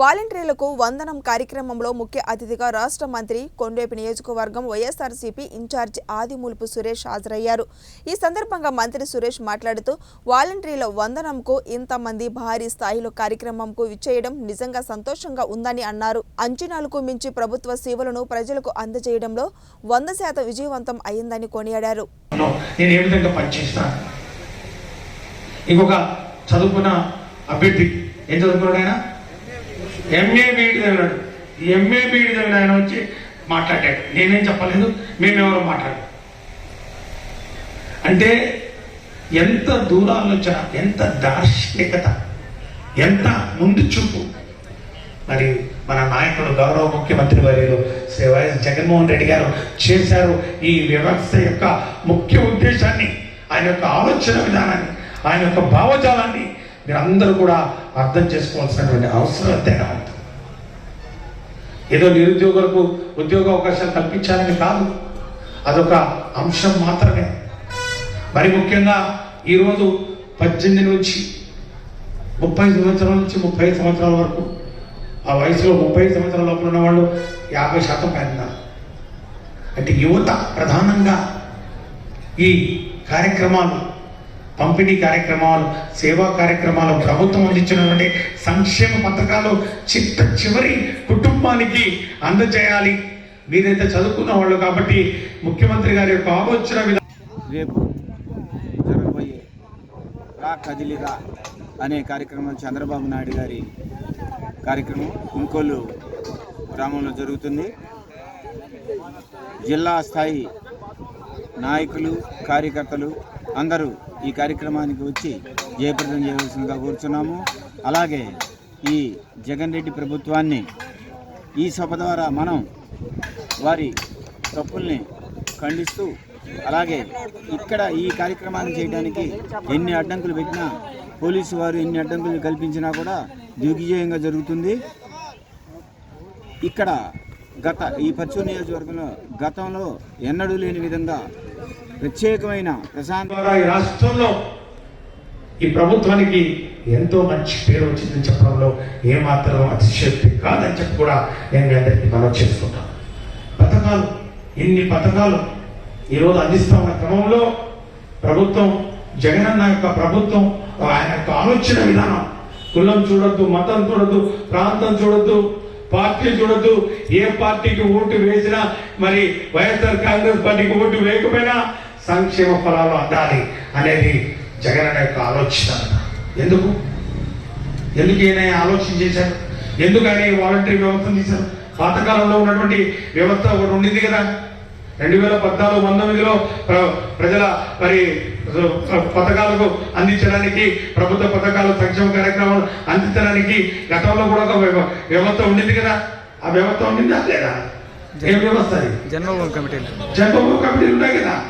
వాలంటీర్లకు వందనం కార్యక్రమంలో ముఖ్య అతిథిగా రాష్ట్ర మంత్రి కొండేపి నియోజకవర్గం వైఎస్ఆర్సీపీ ఇన్ఛార్జి ఆదిమూలుపు సురేష్ హాజరయ్యారు. ఈ సందర్భంగా మంత్రి సురేష్ మాట్లాడుతూ వాలంటీర్ల వందనంకు ఇంతమంది భారీ స్థాయిలో కార్యక్రమంకు విచ్చేయడం నిజంగా సంతోషంగా ఉందని అన్నారు. అంచనాలకు మించి ప్రభుత్వ సేవలను ప్రజలకు అందజేయడంలో వంద శాతం విజయవంతం అయిందని కొనియాడారు. ఇంకొక చదువుకున్న అభ్యర్థి ఏం చదువుకున్నాడు ఆయన? ఎంఏ బీఈడి ఎంఏ బీఈడి చదివిన ఆయన వచ్చి మాట్లాడాడు. నేనేం చెప్పలేదు మేమెవరో మాట్లాడు అంటే ఎంత దూరాలోచన ఎంత దార్శనికత ఎంత ముందు చూపు. మరి మన నాయకుడు గౌరవ ముఖ్యమంత్రి వర్యులు శ్రీ వైఎస్ జగన్మోహన్ రెడ్డి గారు చేశారు ఈ వ్యవస్థ యొక్క ముఖ్య ఉద్దేశాన్ని ఆయన యొక్క ఆలోచన విధానాన్ని ఆయన యొక్క భావజాలాన్ని మీరందరూ కూడా అర్థం చేసుకోవాల్సినటువంటి అవసరం ఎంతైనా ఉంది ఏదో నిరుద్యోగులకు ఉద్యోగ అవకాశాలు కల్పించాలని కాదు. అదొక అంశం మాత్రమే. మరి ముఖ్యంగా ఈరోజు పద్దెనిమిది నుంచి ముప్పై సంవత్సరాల నుంచి ముప్పై సంవత్సరాల వరకు ఆ వయసులో ముప్పై సంవత్సరాల లోపల ఉన్న వాళ్ళు యాభై శాతం పైన అంటే యువత ప్రధానంగా ఈ కార్యక్రమాలు పంపిణీ కార్యక్రమాలు సేవా కార్యక్రమాలు ప్రభుత్వం అందించినటువంటి సంక్షేమ పథకాలు చిట్ట చివరి కుటుంబానికి అందజేయాలి. మీరైతే చదువుకున్న వాళ్ళు కాబట్టి ముఖ్యమంత్రి గారి యొక్క ఆలోచన రేపు జరగబోయే రా కదిలిరా అనే కార్యక్రమం చంద్రబాబు నాయుడు గారి కార్యక్రమం ఇంకోళ్ళు గ్రామంలో జరుగుతుంది. జిల్లా స్థాయి నాయకులు కార్యకర్తలు అందరూ ఈ కార్యక్రమానికి వచ్చి జయప్రదం చేయవలసిందిగా కోరుచున్నాము. అలాగే ఈ జగన్ రెడ్డి ప్రభుత్వాన్ని ఈ సభ ద్వారా మనం వారి తప్పుల్ని ఖండిస్తూ అలాగే ఇక్కడ ఈ కార్యక్రమాన్ని చేయడానికి ఎన్ని అడ్డంకులు పెట్టినా పోలీసు వారు ఎన్ని అడ్డంకులు కల్పించినా కూడా దిగ్విజయంగా జరుగుతుంది. ఇక్కడ గత ఈ పశ్చిమ నియోజకవర్గంలో గతంలో ఎన్నడూ లేని విధంగా ప్రత్యేకమైన ప్రశాంత ద్వారా ఈ రాష్ట్రంలో ఈ ప్రభుత్వానికి ఎంతో మంచి పేరు వచ్చిందని చెప్పడంలో ఏమాత్రం అతిశక్తి కాదని చెప్పి కూడా నేను మీ అందరికీ మనం చేసుకుంటాం. పథకాలు ఎన్ని పథకాలు ఈరోజు అందిస్తా ఉన్న క్రమంలో ప్రభుత్వం జగనన్న యొక్క ప్రభుత్వం ఆయన యొక్క ఆలోచన విధానం. కులం చూడొద్దు మతం చూడొద్దు ప్రాంతం చూడొద్దు పార్టీ చూడొద్దు ఏ పార్టీకి ఓటు వేసినా మరి వైఎస్ఆర్ కాంగ్రెస్ పార్టీకి ఓటు వేయకపోయినా సంక్షేమ ఫలాలు అందాలి అనేది జగన్ యొక్క ఆలోచన. ఎందుకు? ఎందుకు ఈయన ఆలోచన చేశారు? ఎందుకు ఆయన వాలంటరీ వ్యవస్థను తీశారు? పాతకాలంలో ఉన్నటువంటి వ్యవస్థ ఒకటి ఉండింది కదా. రెండు వేల పద్నాలుగు పంతొమ్మిదిలో ప్ర- ప్రజల మరి పథకాలకు అందించడానికి ప్రభుత్వ పథకాలు సంక్షేమ కార్యక్రమాలు అందించడానికి గతంలో కూడా ఒక వ్యవ- వ్యవస్థ ఉండింది కదా. ఆ వ్యవస్థ ఉండిందా లేదా? ఏం వ్యవస్థ జన్మభూమి కమిటీలు. జన్మభూమి కమిటీలు ఉన్నాయి కదా.